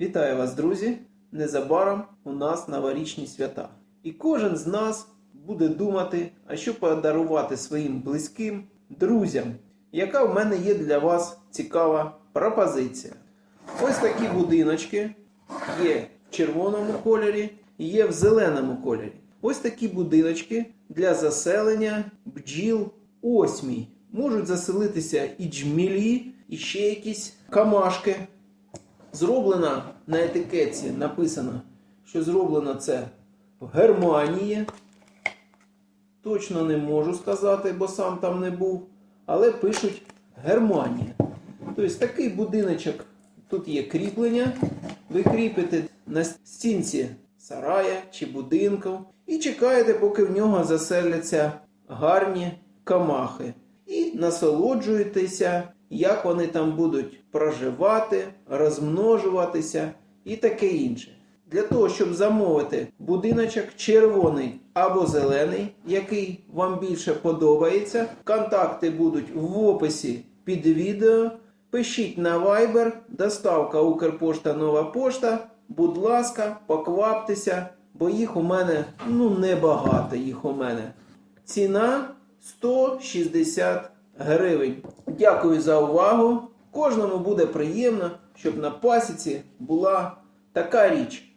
Вітаю вас, друзі! Незабаром у нас новорічні свята. І кожен з нас буде думати, а що подарувати своїм близьким друзям, яка в мене є для вас цікава пропозиція. Ось такі будиночки є в червоному кольорі і є в зеленому кольорі. Ось такі будиночки для заселення бджіл осмій. Можуть заселитися і джмілі, і ще якісь камашки. Зроблено на етикетці написано, що зроблено це в Германії. Точно не можу сказати, бо сам там не був. Але пишуть Германія. Тобто такий будиночок, тут є кріплення. Ви кріпите на стінці сарая чи будинку і чекаєте, поки в нього заселяться гарні камахи. І насолоджуєтеся, як вони там будуть проживати, розмножуватися і таке інше. Для того, щоб замовити будиночок червоний або зелений, який вам більше подобається, контакти будуть в описі під відео. Пишіть на Viber, доставка Укрпошта Нова Пошта. Будь ласка, покваптеся, бо їх у мене ну небагато їх у мене. Ціна 160 гривень. Дякую за увагу. Кожному буде приємно, щоб на пасіці була така річ.